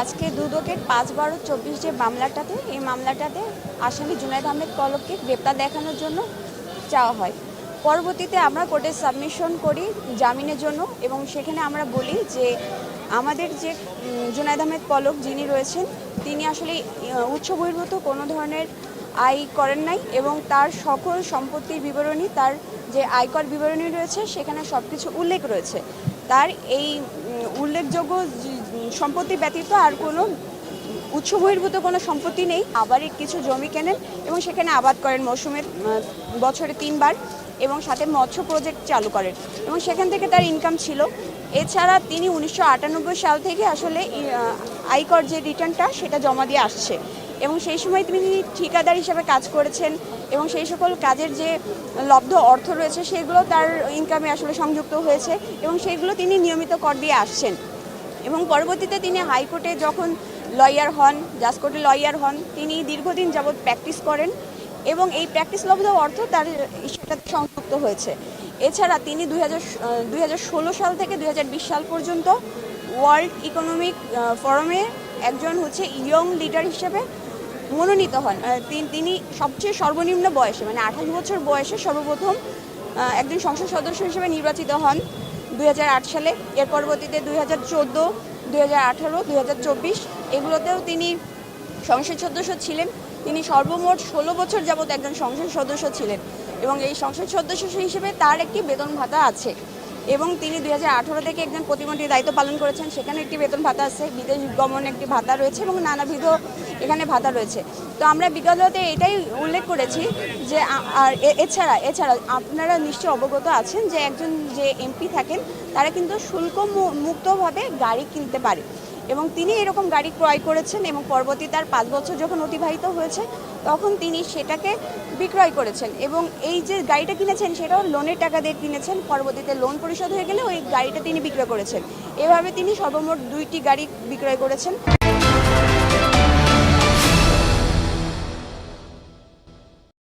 আজকে দুদকের পাঁচ বারো চব্বিশ যে মামলাটাতে, এই মামলাটাতে আসামি জুনায়দ আহমেদ কলককে গ্রেপ্তার দেখানোর জন্য চাওয়া হয়। পরবর্তীতে আমরা কোর্টে সাবমিশন করি জামিনের জন্য এবং সেখানে আমরা বলি যে আমাদের যে জুনায়দ আহমেদ পলক যিনি রয়েছেন, তিনি আসলে উচ্চ বহির্ভূত কোনো ধরনের আয় করেন নাই এবং তার সকল সম্পত্তির বিবরণী, তার যে আয়কর বিবরণী রয়েছে, সেখানে সব কিছু উল্লেখ রয়েছে। তার এই উল্লেখযোগ্য সম্পত্তি ব্যতীত আর কোনো উৎস বহির্ভূত কোনো সম্পত্তি নেই। আবার কিছু জমি কেনেন এবং সেখানে আবাদ করেন মৌসুমের বছরে তিনবার এবং সাথে মৎস্য প্রজেক্ট চালু করেন এবং সেখান থেকে তার ইনকাম ছিল। এছাড়া তিনি উনিশশো আটানব্বই সাল থেকে আসলে আয়কর যে রিটার্নটা সেটা জমা দিয়ে আসছে। এবং সেই সময় তিনি ঠিকাদার হিসাবে কাজ করেছেন এবং সেই সকল কাজের যে লব্ধ অর্থ রয়েছে, সেগুলো তার ইনকামে আসলে সংযুক্ত হয়েছে এবং সেগুলো তিনি নিয়মিত কর দিয়ে আসছেন। এবং পরবর্তীতে তিনি হাইকোর্টে যখন লয়ার হন জাজ কোর্টে লয়ার হন, তিনি দীর্ঘদিন যাবৎ প্র্যাকটিস করেন এবং এই প্র্যাকটিস লব্ধ অর্থ তার সেটাতে সংযুক্ত হয়েছে। এছাড়া তিনি দুই হাজার সাল থেকে দুই হাজার বিশ সাল পর্যন্ত ওয়ার্ল্ড ইকোনমিক ফোরামে একজন হচ্ছে ইয়ং লিডার হিসেবে মনোনীত হন। তিন- সবচেয়ে সর্বনিম্ন বয়সে মানে আঠাশ বছর বয়সে সর্বপ্রথম একজন সংসদ সদস্য হিসেবে নির্বাচিত হন দুই হাজার আট সালে। এর পরবর্তীতে দুই হাজার চোদ্দ, দুই হাজার আঠারো, দুই হাজার চব্বিশ এগুলোতেও তিনি সংসদ সদস্য ছিলেন। তিনি সর্বমোট ষোলো বছর যাবত একজন সংসদ সদস্য ছিলেন এবং এই সংসদ সদস্য হিসেবে তার একটি বেতন ভাতা আছে। এবং তিনি দুই হাজার আঠারো থেকে একজন প্রতিমন্ত্রীর দায়িত্ব পালন করেছেন। সেখানে একটি বেতন ভাতা আছে, বিদেশ গমন একটি ভাতা রয়েছে এবং নানাবিধ এখানে ভাতা রয়েছে। তো আমরা বিগততে এটাই উল্লেখ করেছি যে আর এছাড়া এছাড়া আপনারা নিশ্চয়ই অবগত আছেন যে একজন যে এমপি থাকেন, তারা কিন্তু শুল্ক মুক্তভাবে গাড়ি কিনতে পারে। এবং তিনি এরকম গাড়ি ক্রয় করেছেন এবং পরবর্তী তার পাঁচ বছর যখন অতিবাহিত হয়েছে, তখন তিনি সেটাকে বিক্রয় করেছেন এবং এই যে গাড়িটা কিনেছেন, সেটাও লোনের টাকা দিয়ে কিনেছেন। পরবর্তীতে লোন পরিশোধ হয়ে গেলে ওই গাড়িটা তিনি বিক্রয় করেছেন। এভাবে তিনি সর্বমোট দুইটি গাড়ি বিক্রয় করেছেন।